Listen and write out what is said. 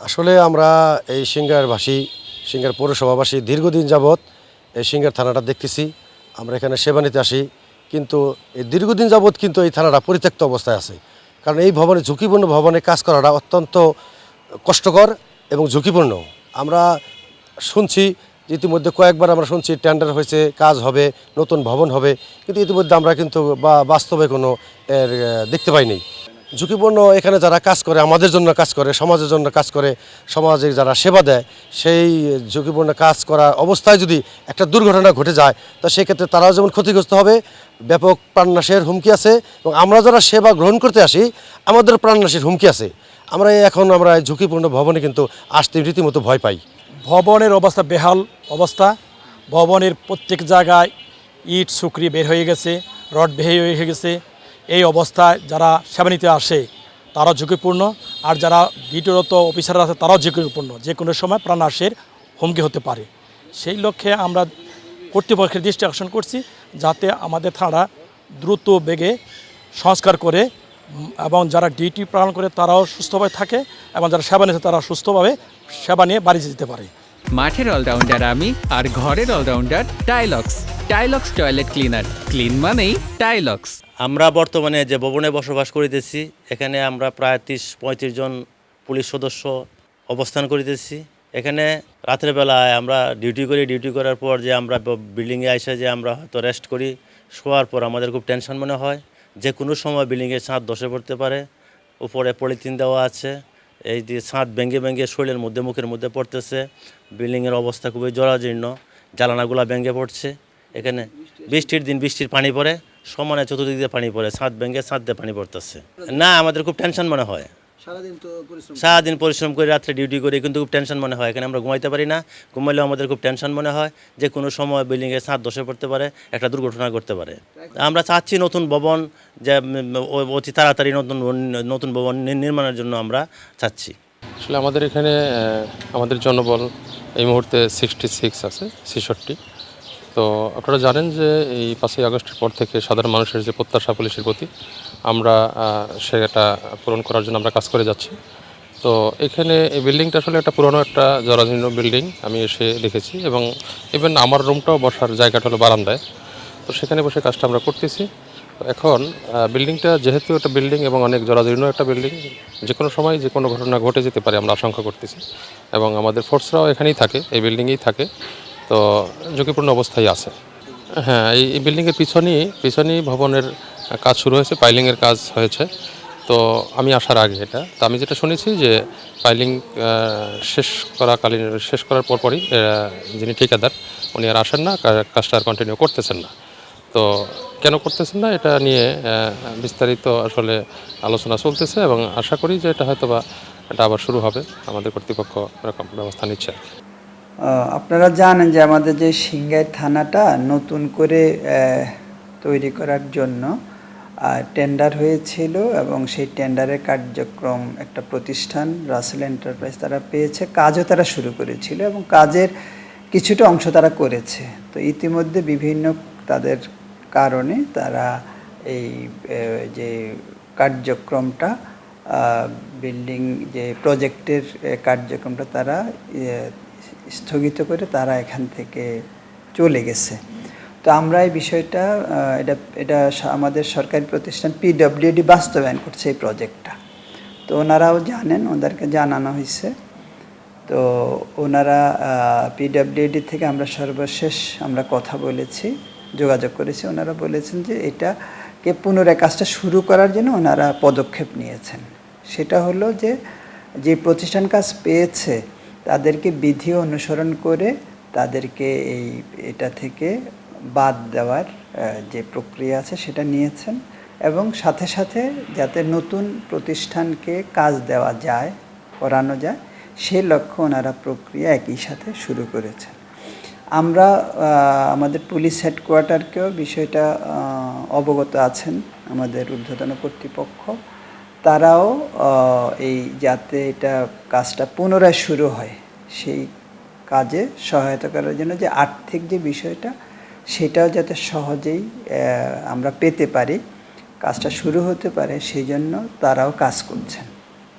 আসলে আমরা এই সিঙ্গারবাসী, সিঙ্গার পৌরসভাবাসী দীর্ঘদিন যাবৎ এই সিঙ্গার থানাটা দেখতেছি। আমরা এখানে সেবা নিতে আসি। কিন্তু এই দীর্ঘদিন যাবৎ কিন্তু এই থানাটা পরিত্যক্ত অবস্থায় আছে। কারণ এই ভবনে, ঝুঁকিপূর্ণ ভবনে কাজ করাটা অত্যন্ত কষ্টকর এবং ঝুঁকিপূর্ণ। আমরা শুনছি ইতিমধ্যে কয়েকবার আমরা শুনছি টেন্ডার হয়েছে, কাজ হবে, নতুন ভবন হবে। কিন্তু ইতিমধ্যে আমরা কিন্তু বা, বাস্তবে কোনো এর দেখতে পাইনি। ঝুঁকিপূর্ণ এখানে যারা কাজ করে, আমাদের জন্য কাজ করে, সমাজের জন্য কাজ করে সমাজে যারা সেবা দেয়, সেই ঝুঁকিপূর্ণ কাজ করা অবস্থায় যদি একটা দুর্ঘটনা ঘটে যায়, তা সেক্ষেত্রে তারাও যেমন ক্ষতিগ্রস্ত হবে। ব্যাপক প্রাণনাশের হুমকি আছে এবং আমরা যারা সেবা গ্রহণ করতে আসি, আমাদের প্রাণনাশের হুমকি আছে। আমরা এখন আমরা ঝুঁকিপূর্ণ ভবনে কিন্তু আসতে রীতিমতো ভয় পাই। ভবনের অবস্থা বেহাল অবস্থা। ভবনের প্রত্যেক জায়গায় ইট, সুকরি বের হয়ে গেছে, রড বের হয়ে গেছে। এই অবস্থায় যারা সেবা নিতে আসে, তারাও ঝুঁকিপূর্ণ। আর যারা ডিউটিরত অফিসাররা আছে, তারাও ঝুঁকিপূর্ণ। যে কোনো সময় প্রাণাশের হুমকি হতে পারে। সেই লক্ষ্যে আমরা কর্তৃপক্ষের দৃষ্টি আকর্ষণ করছি, যাতে আমাদের থানা দ্রুত বেগে সংস্কার করে, এবং যারা ডিউটি পালন করে, তারাও সুস্থভাবে থাকে, এবং যারা সেবা নিচ্ছে তারা সুস্থভাবে সেবা নিয়ে বাড়ি যেতে পারে। মাঠের অলরাউন্ডার আমি, আর ঘরের allrounder Tylox Tylox toilet cleaner. Clean মানেই টাইলক্স আমরা বর্তমানে যে ভবনে বসবাস করিতেছি, এখানে আমরা প্রায় তিরিশ, পঁয়ত্রিশ জন পুলিশ সদস্য অবস্থান করিতেছি। এখানে রাতের বেলায় আমরা ডিউটি করি। ডিউটি করার পর যে আমরা বিল্ডিংয়ে আসে যে আমরা হয়তো রেস্ট করি, শোয়ার পর আমাদের খুব টেনশন মনে হয়। যে কোনো সময় বিল্ডিংয়ে ছাদ ধসে পড়তে পারে, উপরে পলিথিন দেওয়া আছে, এই যে ছাদ ভেঙে ভেঙে শরীরের মধ্যে, মুখের মধ্যে পড়তেছে। বিল্ডিংয়ের অবস্থা খুবই জরাজীর্ণ, জ্বালানাগুলা ভেঙে পড়ছে। এখানে বৃষ্টির দিন বৃষ্টির পানি পড়ে সমানে চতুর্দিক দিয়ে পানি পড়ে ছাদ ভেঙে ছাদ দিয়ে পানি পড়তেছে। না আমাদের খুব টেনশন মনে হয়। সারাদিন পরিশ্রম করে। রাত্রে ডিউটি করে কিন্তু খুব টেনশন মনে হয়। এখানে আমরা ঘুমাইতে পারি না ঘুমাইলেও আমাদের খুব টেনশন মনে হয় যে কোনো সময় বিল্ডিংয়ে ছাদ ধসে পড়তে পারে একটা দুর্ঘটনা ঘটতে পারে। আমরা চাচ্ছি নতুন ভবন যে অতি তাড়াতাড়ি নতুন নতুন ভবন নির্মাণের জন্য আমরা চাচ্ছি। আসলে আমাদের এখানে আমাদের জনবল এই মুহূর্তে সিক্সটি সিক্স আছে ছেষট্টি। তো আপনারা জানেন যে এই পাঁচই আগস্টের পর থেকে সাধারণ মানুষের যে প্রত্যাশা পুলিশের প্রতি, আমরা সেটা পূরণ করার জন্য আমরা কাজ করে যাচ্ছি। তো এখানে এই বিল্ডিংটা আসলে একটা পুরনো একটা জরাজীর্ণ বিল্ডিং, আমি এসে দেখেছি এবং ইভেন আমার রুমটাও বসার জায়গাটা হলো বারান্দায়। তো সেখানে বসে কাজটা আমরা করতেছি। এখন বিল্ডিংটা যেহেতু একটা বিল্ডিং এবং অনেক জরাজীর্ণ একটা বিল্ডিং যে কোনো সময় যে কোনো ঘটনা ঘটে যেতে পারে আমরা আশঙ্কা করতেছি। এবং আমাদের ফোর্সরাও এখানেই থাকে, এই বিল্ডিংয়েই থাকে। তো ঝুঁকিপূর্ণ অবস্থায় আছে। হ্যাঁ এই বিল্ডিংয়ের পিছনেই পিছনেই ভবনের কাজ শুরু হয়েছে, পাইলিংয়ের কাজ হয়েছে। তো আমি আসার আগে এটা। তো আমি যেটা শুনেছি যে পাইলিং শেষ করাকালীন, শেষ করার পরপরই যিনি ঠিকাদার, উনি আর আসেন না কাজটা আর কন্টিনিউ করতেছেন না। তো কেন করতেছেন না, এটা নিয়ে বিস্তারিত আসলে আলোচনা চলতেছে এবং আশা করি যে এটা হয়তো বা এটা আবার শুরু হবে। আমাদের কর্তৃপক্ষ এরকম ব্যবস্থা নিচ্ছে আপনারা জানেন যে আমাদের যে সিংগাই থানাটা নতুন করে তৈরি করার জন্য টেন্ডার হয়েছিল এবং সেই টেন্ডারের কার্যক্রম একটা প্রতিষ্ঠান রাসেল এন্টারপ্রাইজ তারা পেয়েছে। কাজও তারা শুরু করেছিল এবং কাজের কিছুটা অংশ তারা করেছে। তো ইতিমধ্যে বিভিন্ন তাদের কারণে তারা এই যে কার্যক্রমটা বিল্ডিং যে প্রজেক্টের কার্যক্রমটা তারা স্থগিত করে তারা এখান থেকে চলে গেছে। তো আমরা এই বিষয়টা এটা এটা আমাদের সরকারি প্রতিষ্ঠান পিডব্লিউডি বাস্তবায়ন করছে এই প্রজেক্টটা। তো ওনারাও জানেন, ওদেরকে জানানো হয়েছে। তো ওনারা পিডব্লিউডি থেকে আমরা সর্বশেষ আমরা কথা বলেছি, যোগাযোগ করেছি। ওনারা বলেছেন যে এটাকে পুনরায় কাজটা শুরু করার জন্য ওনারা পদক্ষেপ নিয়েছেন। সেটা হলো যে যে প্রতিষ্ঠান কাজ পেয়েছে তাদেরকে বিধি অনুসরণ করে তাদেরকে এই, এটা থেকে বাদ দেওয়ার যে প্রক্রিয়া আছে সেটা নিয়েছেন এবং সাথে সাথে যাতে নতুন প্রতিষ্ঠানকে কাজ দেওয়া যায়, করানো যায় সেই লক্ষ্য ওনারা প্রক্রিয়া একই সাথে শুরু করেছেন। আমরা আমাদের পুলিশ হেডকোয়ার্টারকেও বিষয়টা অবগত আছেন, আমাদের ঊর্ধ্বতন কর্তৃপক্ষ। তারাও এই যাতে এটা কাজটা পুনরায় শুরু হয়, সেই কাজে সহায়তা করার জন্য যে আর্থিক যে বিষয়টা, সেটাও যাতে সহজেই আমরা পেতে পারি, কাজটা শুরু হতে পারে সেই জন্য তারাও কাজ করছেন।